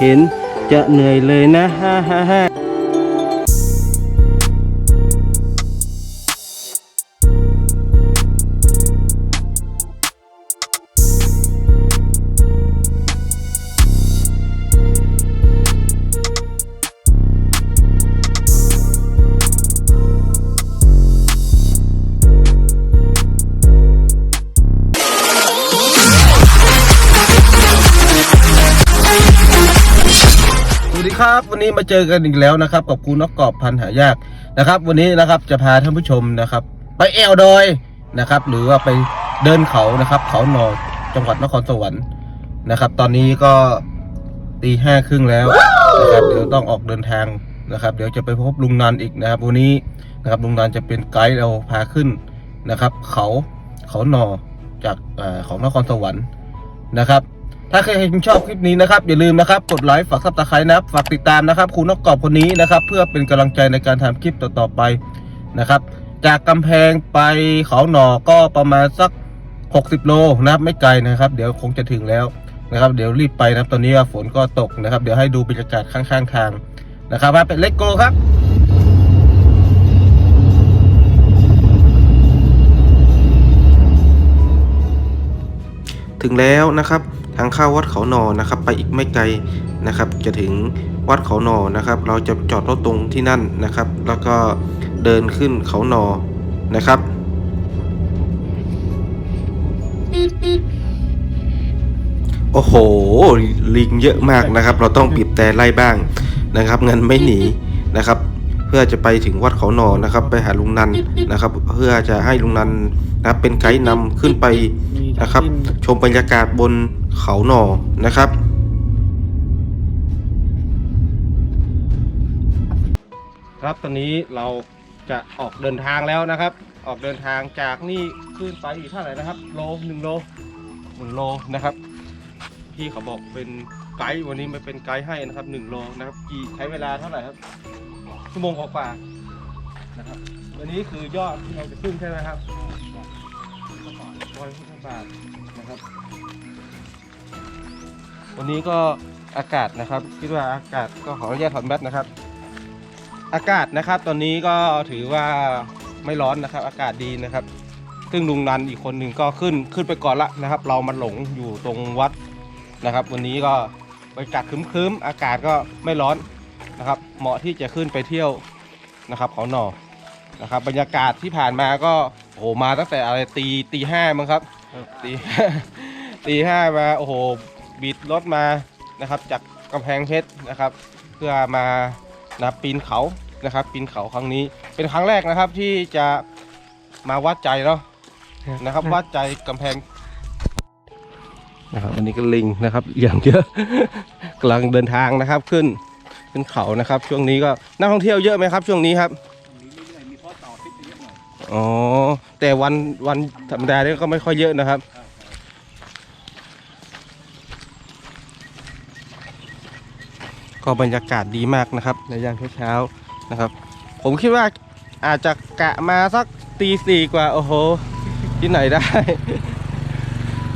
เห็นจะเหนื่อยเลยนะฮ่าฮ่าฮ่า มาเจอกันอีกแล้วนะครับ กับครูนกกรอบพันหายากนะครับ วันนี้นะครับจะพาท่านผู้ชมนะครับ ไปแอวดอยนะครับ หรือว่าไปเดินเขานะครับ เขาหนอจังหวัดนครสวรรค์นะครับ ตอนนี้ก็ตีห้าครึ่งแล้วนะครับเดี๋ยวต้องออกเดินทางนะครับ เดี๋ยวจะไปพบลุงนันอีกนะครับ วันนี้นะครับลุงนันจะเป็นไกด์เราพาขึ้นนะครับ เขาเขาหนอจากอของนครสวรรค์นะครับ ถ้าใครชอบคลิปนี้นะครับ อย่าลืมนะครับ กดไลค์ฝากซับสไครต์นะครับฝากติดตามนะครับครูนกกรอบคนนี้นะครับ เพื่อเป็นกำลังใจในการทำคลิปต่อๆไปนะครับ จากกำแพงไปเขาหนอก็ประมาณสัก 60 โลนะครับไม่ไกลนะครับ เดี๋ยวคงจะถึงแล้วนะครับ เดี๋ยวรีบไปนะครับตอนนี้ฝนก็ตกนะครับ เดี๋ยวให้ดูบรรยากาศข้างๆทางนะครับมาเป็นเลโก้ครับถึงแล้วนะครับ ทางเข้าวัดเขานอนะครับ ไปอีกไม่ไกลนะครับ จะถึงวัดเขานอนะครับ เราจะจอดรถตรงที่นั่นนะครับ แล้วก็เดินขึ้นเขานอนะครับโอ้โห ลิงเยอะมากนะครับ เราต้องบีบแต่ไล่บ้างนะครับเงินไม่หนีนะครับ เพื่อจะไปถึงวัดเขาหนอนะครับ ไปหาลุงนันนะครับ เพื่อจะให้ลุงนันนะครับเป็นไกด์นำขึ้นไปนะครับ ชมบรรยากาศบน เขาหนอนะครับ ครับตอนนี้เราจะออกเดินทางแล้วนะครับ ออกเดินทางจากนี่ขึ้นไปอีกเท่าไหร่นะครับโลหนึ่งโลหนึ่งโลนะครับพี่เขาบอกเป็นไกด์วันนี้ไม่เป็นไกด์ให้นะครับหนึ่งโลนะครับกี่ใช้เวลาเท่าไหร่ครับชั่วโมงกว่าๆนะครับวันนี้คือยอดที่เราจะขึ้นใช่ไหมครับร้อยพุทธบาทนะครับ วันนี้ก็อากาศนะครับ คิดว่าอากาศก็ขออนุญาตถอดแมสนะครับ อากาศนะครับ ตอนนี้ก็ถือว่าไม่ร้อนนะครับ อากาศดีนะครับ ซึ่งลุงนันอีกคนหนึ่งก็ขึ้นขึ้นไปก่อนละนะครับ เรามันหลงอยู่ตรงวัดนะครับ วันนี้ก็บรรยากาศครึ้มๆ อากาศก็ไม่ร้อนนะครับ เหมาะที่จะขึ้นไปเที่ยวนะครับเขาหน่อนะครับ บรรยากาศที่ผ่านมาก็โอ้โหมาตั้งแต่อะไรตีตีห้ามั้งครับตีตีห้ามาโอ้โห บิดรถมานะครับ จากกำแพงเพชรนะครับ เพื่อมานะปีนเขานะครับ ปีนเขาครั้งนี้ เป็นครั้งแรกนะครับที่จะมาวัดใจเนาะนะครับ วัดใจกำแพงนะครับอันนี้ก็ลิงนะครับ อย่างเยอะกำลังเดินทางนะครับขึ้นขึ้นเขานะครับ ช่วงนี้ก็นักท่องเที่ยวเยอะไหมครับ ช่วงนี้ครับอ๋อแต่วันวันธรรมดาเนี่ยก็ไม่ค่อยเยอะนะครับ ก็บรรยากาศดีมากนะครับในยามเช้าๆนะครับ ผมคิดว่าอาจจะกะมาสักตีสี่กว่าโอ้โห ที่ไหนได้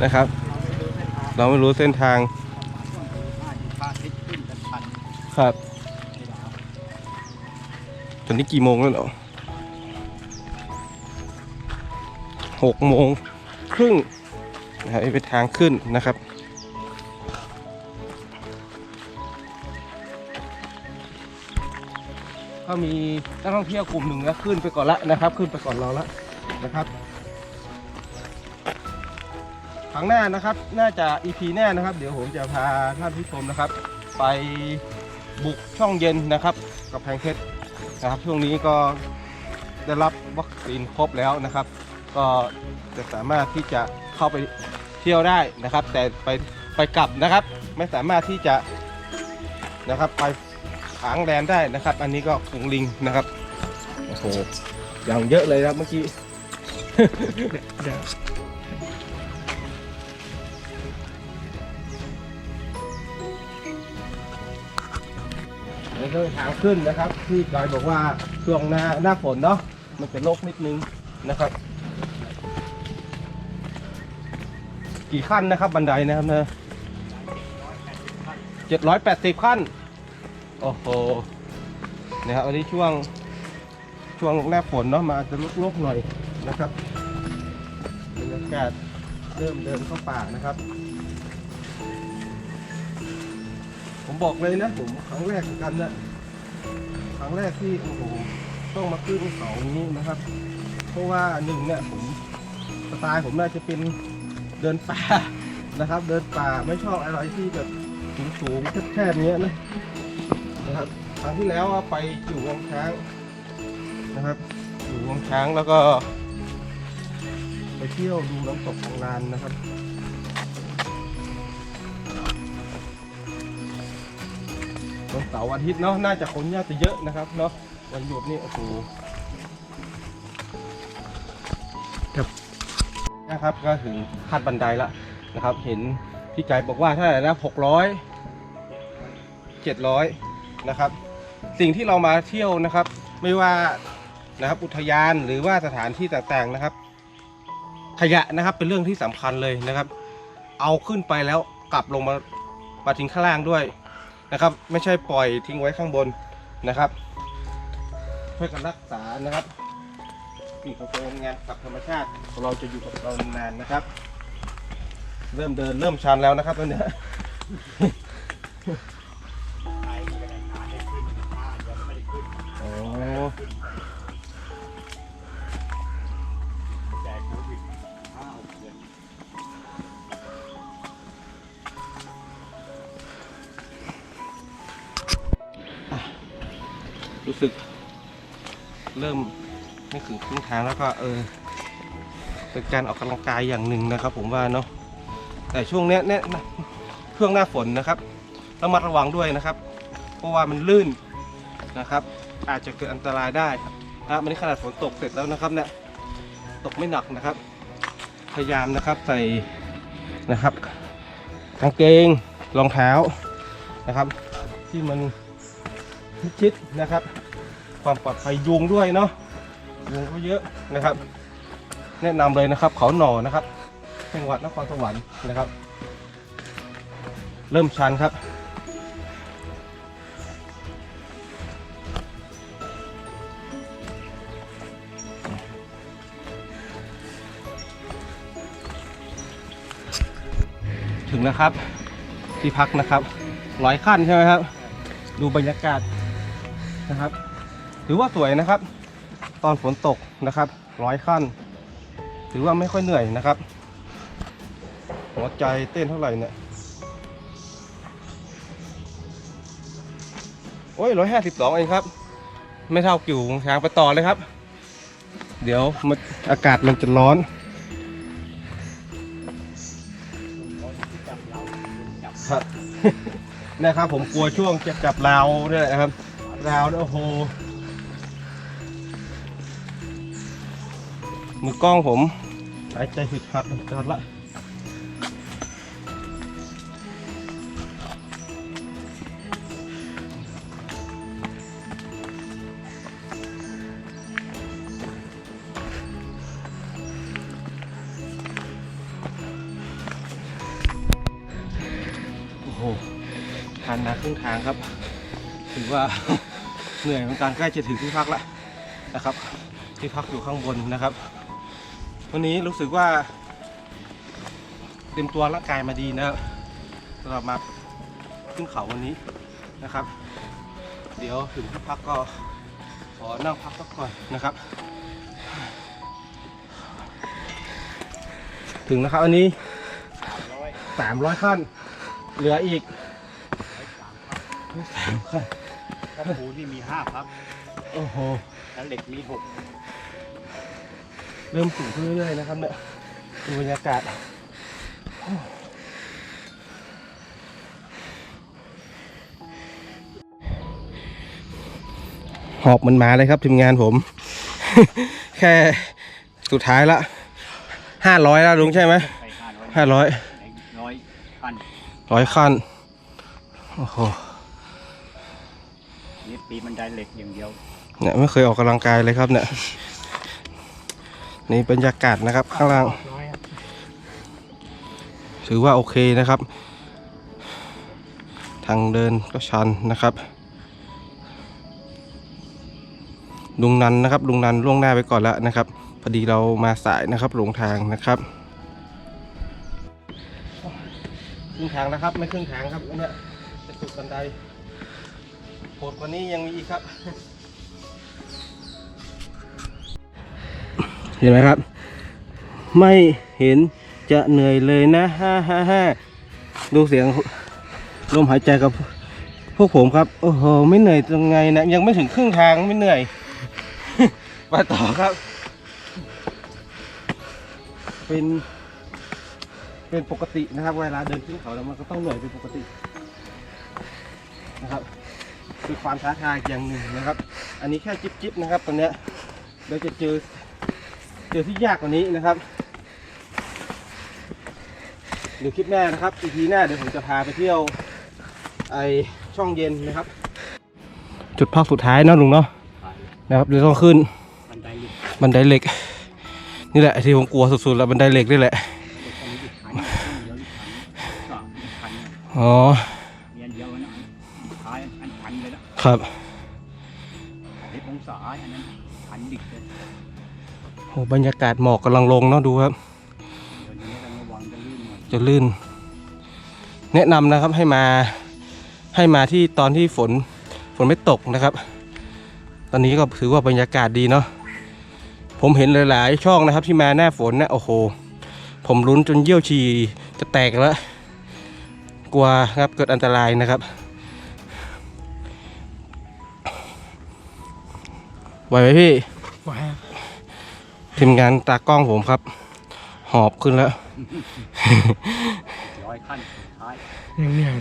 นะครับ เราไม่รู้เส้นทางครับตอนนี้กี่โมงแล้วเหรอหกโมงครึ่งนะครับเป็นทางขึ้นนะครับ ก็มีนักท่องเที่ยวกลุ่มหนึ่งนะขึ้นไปก่อนละนะครับ ขึ้นไปก่อนเราละนะครับครั้งหน้านะครับ น่าจะ EP แน่นะครับ เดี๋ยวผมจะพาท่านผู้ชมนะครับ ไปบุกช่องเย็นนะครับ กับแพงเพชรนะครับ ช่วงนี้ก็ได้รับวัคซีนครบแล้วนะครับ ก็จะสามารถที่จะเข้าไปเที่ยวได้นะครับ แต่ไปไปกลับนะครับ ไม่สามารถที่จะนะครับไป ขางแดนได้นะครับ อันนี้ก็ฝูงลิงนะครับโอ้โหอย่างเยอะเลยครับเมื่อกี้แล้วก็ทางขึ้นนะครับ ที่กายบอกว่าช่วงหน้าหน้าฝนเนาะมันจะโลกนิดนึงนะครับ กี่ขั้นนะครับบันไดนะครับนะเจ็ดร้อยแปดสิบขั้น โอ้โหนะครับอันนี้ช่วงช่วงหน้าฝนเนาะมาจะลุกๆหน่อยนะครับบรรยากาศเริ่มเดินเข้าป่านะครับ ผมบอกเลยนะผมครั้งแรกเหมือนกันนะครั้งแรกที่โอ้โหต้องมาขึ้นเขานี้นะครับ เพราะว่าหนึ่งเนี่ยผมสไตล์ผมน่าจะเป็นเดินป่านะครับ เดินป่าไม่ชอบอะไรที่แบบสูงๆแคบๆเนี้ยนะ นะครับครั้งที่แล้วไปอยู่วงช้างนะครับ อยู่วงช้างแล้วก็ ไปเที่ยวดูน้ำตกของลานนะครับวันเสาร์อาทิตย์เนาะน่าจะคนน่าจะเยอะนะครับเนาะวันหยุดนี่โอ้โหครับนะครับก็ถึงขั้นบันไดละนะครับ เห็นพี่ไก่บอกว่าถ้าไหร่นะหกร้อยเจ็ดร้อย นะครับ สิ่งที่เรามาเที่ยวนะครับ ไม่ว่านะครับอุทยานหรือว่าสถานที่ต่างๆนะครับ ขยะนะครับเป็นเรื่องที่สำคัญเลยนะครับ เอาขึ้นไปแล้วกลับลงมามาทิ้งข้างล่างด้วยนะครับ ไม่ใช่ปล่อยทิ้งไว้ข้างบนนะครับช่วยกันรักษานะครับปีกของตัวงานกับธรรมชาติเราจะอยู่กับเรานานนะครับ เริ่มเดินเริ่มชันแล้วนะครับตอนเนี้ คือครึ่งทาแล้วก็เออเป็นการออกกำลังกายอย่างหนึ่งนะครับ ผมว่าเนาะแต่ช่วงเนี้ยเนี่ยช่วงหน้าฝนนะครับระมัดระวังด้วยนะครับ เพราะว่ามันลื่นนะครับ อาจจะเกิดอันตรายได้นะครับอันนี้ขนาดฝนตกเสร็จแล้วนะครับเนี่ยตกไม่หนักนะครับ พยายามนะครับใส่นะครับกางเกงรองเท้านะครับ ที่มันมิดชิดนะครับ ความปลอดภัยยุงด้วยเนาะ ยุงก็เยอะนะครับ แนะนำเลยนะครับเขาหน่อนะครับจังหวัดนครสวรรค์นะครับ เริ่มชันครับถึงแล้วครับที่พักนะครับร้อยขั้นใช่ไหมครับ ดูบรรยากาศนะครับ ถือว่าสวยนะครับ ตอนฝนตกนะครับร้อยขั้น ถือว่าไม่ค่อยเหนื่อยนะครับ หัวใจเต้นเท่าไหร่เนี่ย โอ้ยร้อยห้าสิบสองเองครับ ไม่เท่ากิ่วของช้างไปต่อเลยครับ เดี๋ยวมันอากาศมันจะร้อนครับนะครับผมกลัวช่วงจะจับราวเนี่ยนะครับราวเนี่ยโอ้โห มือกล้องผมหายใจผิดหัดจอดละโอ้โหทานนาครึ่งทางครับ ถือว่าเหนื่อยเหมือนกันใกล้จะถึงที่พักแล้วนะครับ ที่พักอยู่ข้างบนนะครับ วันนี้รู้สึกว่าเต็มตัวร่างกายมาดีนะครับสำหรับมาขึ้นเขาวันนี้นะครับ เดี๋ยวถึงที่พักก็ขอนั่งพักสักก่อนนะครับ ถึงนะครับอันนี้สามร้อยขั้น เหลืออีกสามขั้นถ้าปูนี่มีห้าพับ โอ้โห แล้วเหล็กมีหก เริ่มสูงขึ้นเรื่อยๆนะครับเนี่ยดูบรรยากาศหอบมันมาเลยครับทีมงานผม แค่สุดท้ายละห้าร้อยแล้วลุงใช่ไหมไปห้าร้อยห้าร้อยร้อยพันร้อยขั้นโอ้โหนี่ปีมันได้เหล็กอย่างเดียวเนี่ยไม่เคยออกกำลังกายเลยครับเนี่ย นี่บรรยากาศนะครับ ข้างล่าง ถือว่าโอเคนะครับ ทางเดินก็ชันนะครับลุงนันนะครับลุงนันล่วงหน้าไปก่อนแล้วนะครับ พอดีเรามาสายนะครับหลงทางนะครับครึ่งทางนะครับ ไม่ครึ่งทางครับเนี่ยจะสุดบันไดโหดกว่านี้ยังมีอีกครับ เห็นไหมครับ ไม่เห็นจะเหนื่อยเลยนะฮ่าฮ่าฮ่าดูเสียงลมหายใจกับพวกผมครับ โอ้โห ไม่เหนื่อยตรงไงนะ ยังไม่ถึงครึ่งทางไม่เหนื่อยไปต่อครับ เป็น เป็นปกตินะครับ เวลาเดินขึ้นเขาแล้วมันก็ต้องเหนื่อยเป็นปกตินะครับคือความท้าทายอย่างหนึ่งนะครับ อันนี้แค่จิ๊บจิบๆนะครับ ตอนเนี้ยเดี๋ยวจะเจอ เจอที่ยากกว่านี้นะครับเดี๋ยวคลิปหน้านะครับอีพีหน้าเดี๋ยวผมจะพาไปเที่ยวไอช่องเย็นนะครับ จุดพักสุดท้ายเนาะลุงเนาะนะครับเดี๋ยวต้องขึ้นบันไดเหล็กบันไดเหล็กนี่แหละที่ผมกลัวสุดๆแล้วบันไดเหล็กนี่แหละตรงนี้อีกคันเดียวอีกคันสองอีกคันอ๋อเรีย โอ้บรรยากาศหมอกกำลังลงเนาะดูครับ จะลื่น แนะนำนะครับให้มาให้มาที่ตอนที่ฝนฝนไม่ตกนะครับ ตอนนี้ก็ถือว่าบรรยากาศดีเนาะผมเห็นหลาย ๆ ช่องนะครับที่มาหน้าฝนนะโอ้โห ผมลุ้นจนเยี่ยวฉี่จะแตกแล้ว กลัวครับเกิดอันตรายนะครับ ไหวไหมพี่ไหว ทีมงานตากล้องผมครับ หอบขึ้นแล้วร้อยขั้นสุดท้ายยังเหนื่อย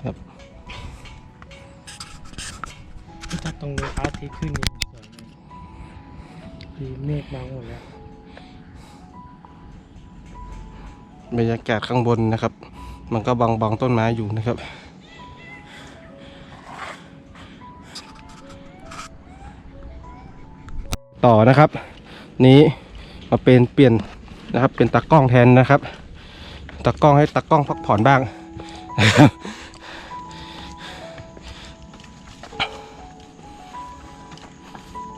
ครับถ้าตรงนี้พระอาทิตย์ขึ้นนี่สวยเลยดีเมฆบางหมดแล้วบรรยากาศข้างบนนะครับ มันก็บังบังต้นไม้อยู่นะครับ ต่อนะครับ นี้มาเป็นเปลี่ยนนะครับ เป็นตากล้องแทนนะครับตากล้องให้ตากล้องพักผ่อนบ้าง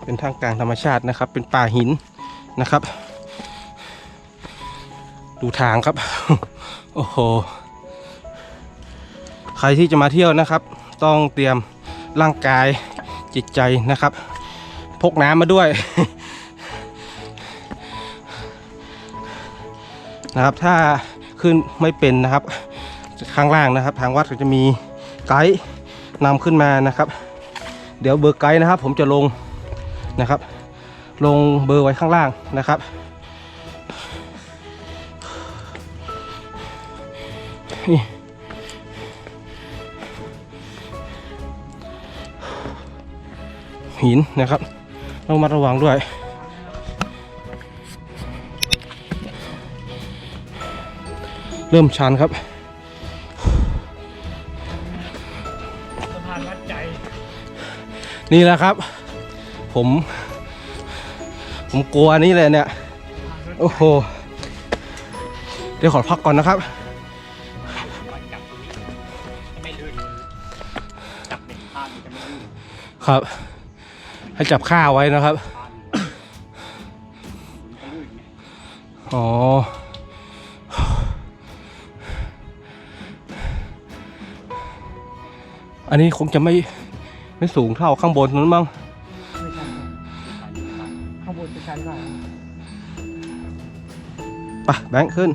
เป็นทางกลางธรรมชาตินะครับ เป็นป่าหินนะครับ ดูทางครับ โอ้โห ใครที่จะมาเที่ยวนะครับ ต้องเตรียมร่างกายจิตใจนะครับ กน้ำมาด้วย นะครับ ถ้าขึ้นไม่เป็นนะครับ ข้างล่างนะครับ ทางวัดก็จะมีไกด์นำขึ้นมานะครับ เดี๋ยวเบอร์ไกด์นะครับ ผมจะลงนะครับ ลงเบอร์ไว้ข้างล่างนะครับนี่หินนะครับ ต้องมาระวังด้วย เริ่มชันครับสะพานวัดใจ นี่แหละครับ ผม ผมกลัวนี่เลยเนี่ย โอ้โห เดี๋ยวขอพักก่อนนะครับ ครับ ให้จับข้าไว้นะครับข้างมันก็ลื่นไงอ๋อ อันนี้คงจะไม่ไม่สูงเท่าข้างบนนั้นมั้งไม่ชันข้างบนจะชันกว่าไปแบงค์ขึ้น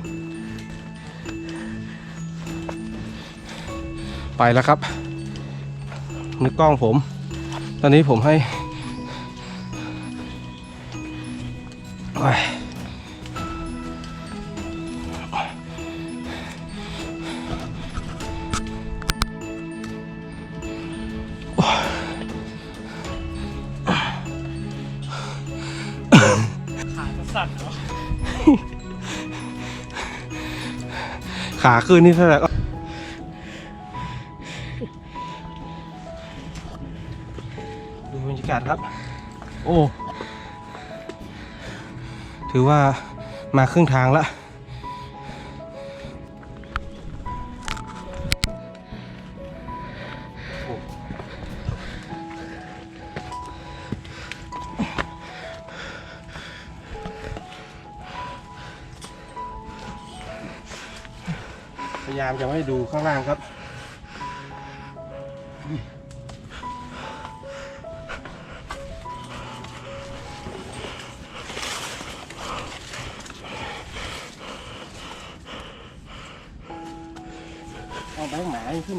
ไปแล้วครับนึกกล้องผม ตอนนี้ผมให้ ขาสั่นเหรอขาขึ้นนี่เท่าไหร่ ถือว่ามาครึ่งทางละพยายามจะไม่ดูข้างล่างครับ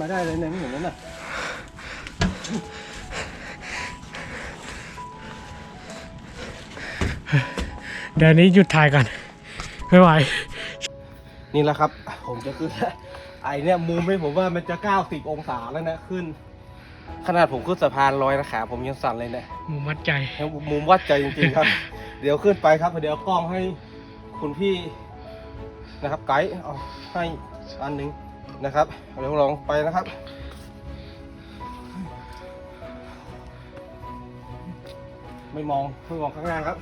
มายังขึ้นมาได้เลยเนี่ยไม่เห็นแล้วน่ะเดี๋ยวนี้หยุดถ่ายก่อนไม่ไหว นี่แหละครับ ผมจะขึ้นไอเนี่ยมุมให้ผมว่ามันจะ 90 องศาแล้วนะขึ้น ขนาดผมขึ้นสะพานลอยนะขาผมยังสั่นเลยเนี่ยหมูมัดใจให้มุมวัดใจจริงๆครับ เดี๋ยวขึ้นไปครับเดี๋ยวเอากล้องให้คุณพี่นะครับไกด์เอาให้อันหนึ่ง นะครับเดี๋ยวลองไปนะครับ ไม่มองไม่มองข้างล่างครับ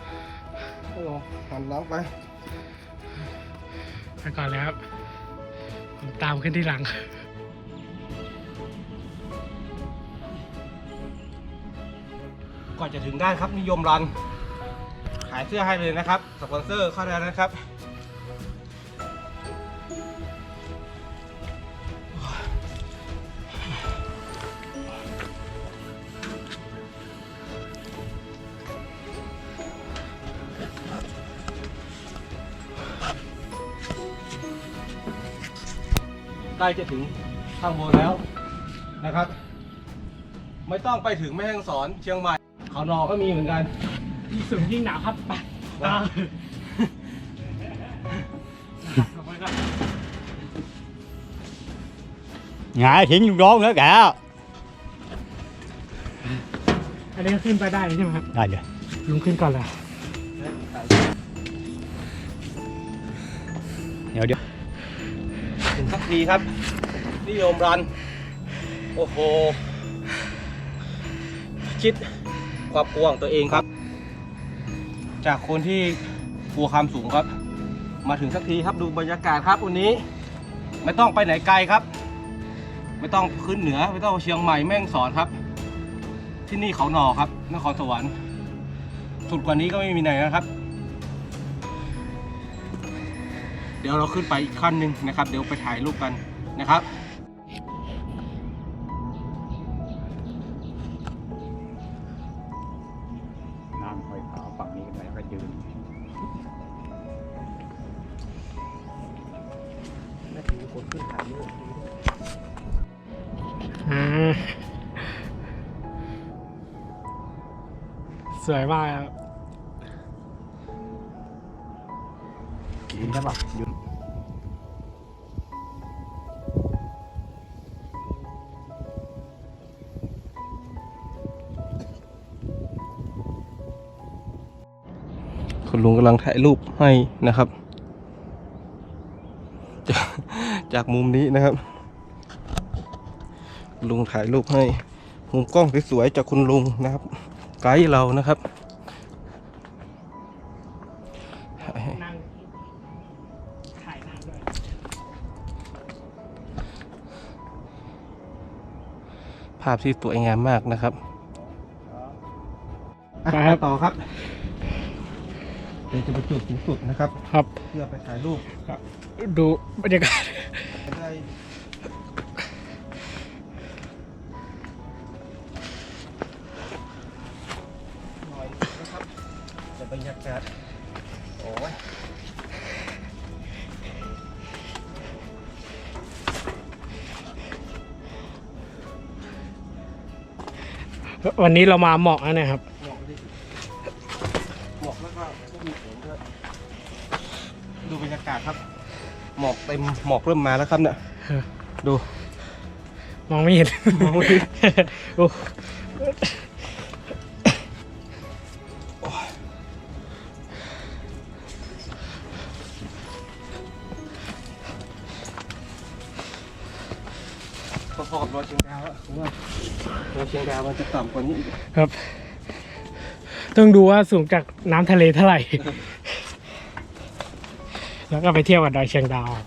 ไม่มองหันหลังไปไปก่อนเลยครับผมตามขึ้นที่หลังก่อนจะถึงได้ครับนิยมรัน ขายเสื้อให้เลยนะครับ สปอนเซอร์เข้าได้นะครับ ใกล้จะถึงข้างบนแล้วนะครับ ไม่ต้องไปถึงแม่ฮ่องสอนเชียงใหม่เขานอก็มีเหมือนกัน ยิ่งสูงยิ่งหนาวครับไปตาม ngại thiện dùng đốn nữa kìa อันนี้ก็ขึ้นไปได้ใช่ไหมครับ đây rồi ลุงขึ้นก่อนเลย nhiều đi ถึงสัก ทีครับนิยมรัน โอ้โห คิดความกลัวของตัวเองครับ จากคนที่กลัวความสูงครับ มาถึงสักทีครับดูบรรยากาศครับวันนี้ ไม่ต้องไปไหนไกลครับ ไม่ต้องขึ้นเหนือไม่ต้องเชียงใหม่แม่งสอนครับ ที่นี่เขาหนอครับนครสวรรค์สุดกว่านี้ก็ไม่มีไหนนะครับ เดี๋ยวเราขึ้นไปอีกขั้นหนึ่งนะครับ เดี๋ยวไปถ่ายรูปกันนะครับ nam hơi thở bằng đi mẹ cái chữ น่าจะมีคนขึ้นถ่ายรูปอ่าสวยมากครับ nhìn thấy không Dừng. คุณลุงกำลังถ่ายรูปให้นะครับจากจากมุมนี้นะครับ ลุงถ่ายรูปให้มุมกล้องสวยๆจากคุณลุงนะครับ ไกด์เรานะครับาพที่สวยงามมากนะครับไปครับ ต่อครับ เดี๋ยวจะไปจุดสูงสุดนะครับ ครับ เพื่อไปถ่ายรูปดูบรรยากาศได้หน่อยนะครับแต่บรรยากาศ วันนี้เรามาเหมาะนะเนี่ยครับหมอกดิหมอกแล้วก็ก็มีฝนด้วยดูบรรยากาศครับ หมอกเต็มหมอกเริ่มมาแล้วครับเนี่ยเออดูมองไม่เห็นมองไม่เห็น โอ้ พอๆกับรอยเชียงดาวอะผมว่ารอยเชียงดาวมันจะต่ำกว่านี้อีกครับ ต้องดูว่าสูงจากน้ำทะเลเท่าไหร่ แล้วก็ไปเที่ยวกับดอยเชียงดาวครับ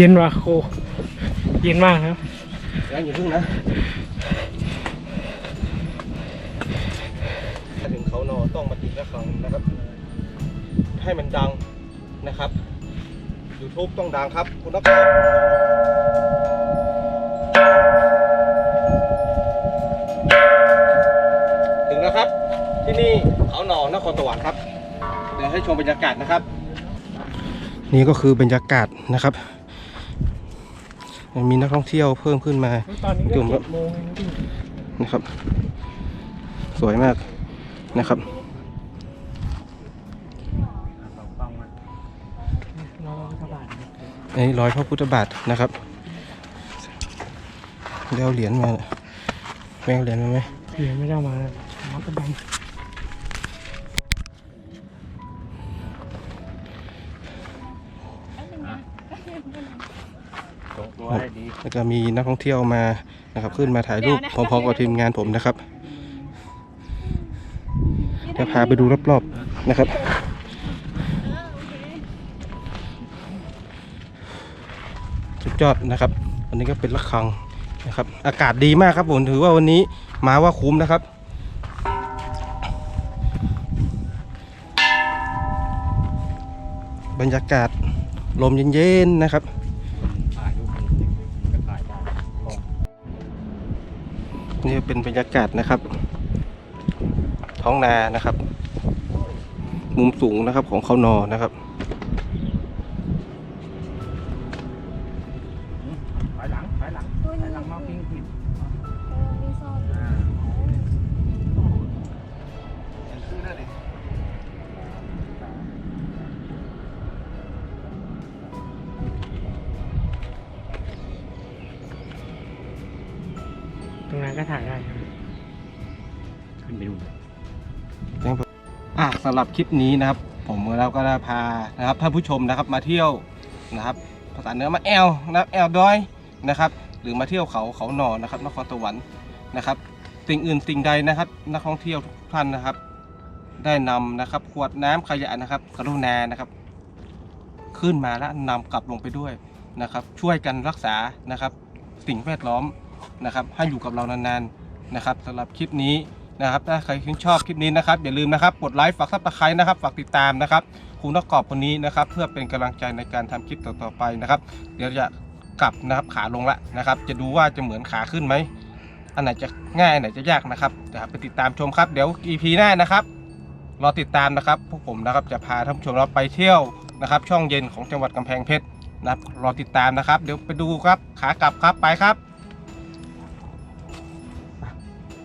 เย็นว่ะโคเย็นมากครับยังอยู่าเพึ่งนะถ้าถึงเขานอต้องมาติดละครั้งนะครับ ให้มันดังนะครับ YouTube ต้องดังครับ คุณนักข่าวถึงแล้วครับ ที่นี่เขาหนอนครสวรรค์ครับ เดี๋ยวให้ชมบรรยากาศนะครับ นี่ก็คือบรรยากาศนะครับ มีนักท่องเที่ยวเพิ่มขึ้นมาตอนนี้ก็จุ่มครับเจ็ดโมงเองนะพี่นะครับ สวยมากนะครับรอพระบาทนะอันนี้ร้อยพระพุทธบาทนะครับได้เอาเหรียญมาแม่งเอาเหรียญมาไหมเหรียญไม่ได้เอามามักกะบัง ตกตัวได้ดีแล้วก็มีนักท่องเที่ยวมานะครับ ขึ้นมาถ่ายรูปพร้อมๆกับทีมงานผมนะครับจะพาไปดูรอบๆนะครับสุดยอดนะครับวันนี้ก็เป็นละครังนะครับ อากาศดีมากครับผมถือว่าวันนี้มาว่าคุ้มนะครับบรรยากาศลมเย็นๆนะครับ นี่เป็นบรรยากาศนะครับ ท้องนานะครับ มุมสูงนะครับของเขานอนะครับถอยหลังถอยหลังถอยหลังมาพิงผิดต สำหรับคลิปนี้นะครับ ผมเราก็ได้พานะครับท่านผู้ชมนะครับมาเที่ยวนะครับภาษาเหนือมาแอลนะครับแอลดอยนะครับ หรือมาเที่ยวเขาเขาหนอนะครับนครสวรรค์นะครับ สิ่งอื่นสิ่งใดนะครับ นักท่องเที่ยวทุกท่านนะครับ ได้นำนะครับขวดน้ำขยะนะครับ กรุณานะครับ ขึ้นมาแล้วนำกลับลงไปด้วยนะครับ ช่วยกันรักษานะครับ สิ่งแวดล้อมนะครับ ให้อยู่กับเรานานๆนะครับสำหรับคลิปนี้ นะครับถ้าใครชื่นชอบคลิปนี้นะครับอย่าลืมนะครับกดไลค์ฝากซับสไครต์นะครับฝากติดตามนะครับครูนักกอบคนนี้นะครับ เพื่อเป็นกำลังใจในการทำคลิปต่อๆไปนะครับ เดี๋ยวจะกลับนะครับขาลงละนะครับ จะดูว่าจะเหมือนขาขึ้นไหมอันไหนจะง่ายอันไหนจะยากนะครับเดี๋ยวไปติดตามชมครับเดี๋ยว EP หน้านะครับรอติดตามนะครับพวกผมนะครับจะพาท่านผู้ชมเราไปเที่ยวนะครับ ช่องเย็นของจังหวัดกำแพงเพชรนะครับรอติดตามนะครับ เดี๋ยวไปดูครับขากลับครับไปครับ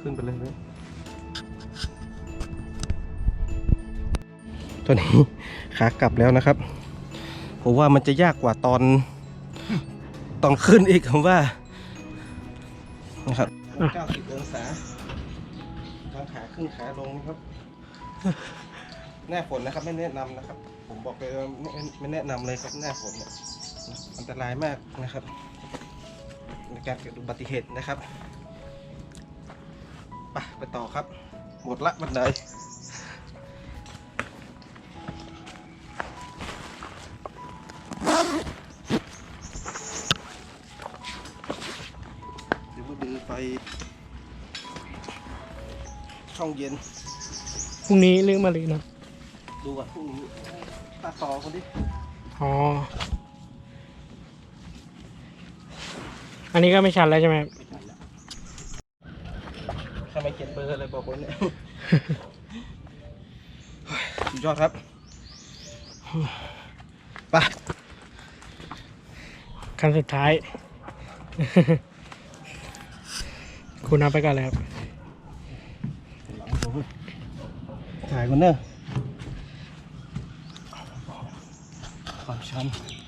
ขึ้นไปเลย ตอนนี้ขากลับแล้วนะครับผมว่ามันจะยากกว่าตอนตอนขึ้นอีกผมว่านะครับ90องศาทางขาขึ้นขาลงนะครับหน้าฝนนะครับไม่แนะนำนะครับ ผมบอกเลยว่าไม่ไม่แนะนำเลยครับหน้าฝนเนี่ยอันตรายมากนะครับในการเกิดอุบัติเหตุนะครับไปไปต่อครับ หมดละบันไดเดี๋ ช่องเย็นพรุ่งนี้เรื่องมาเลยนะ ดูก่อนพรุ่งนี้ตาต่อคนดิอ๋อ อันนี้ก็ไม่ชันแล้วใช่ไหมครับไม่ทันแล้วทำไมเขียนเบอร์อะไรบอกคนเนี่ย สุดยอดครับไปคันสุดท้าย คุณเอาไปก่อนเลยครับ ถ่ายก่อนเนอะความช้ำ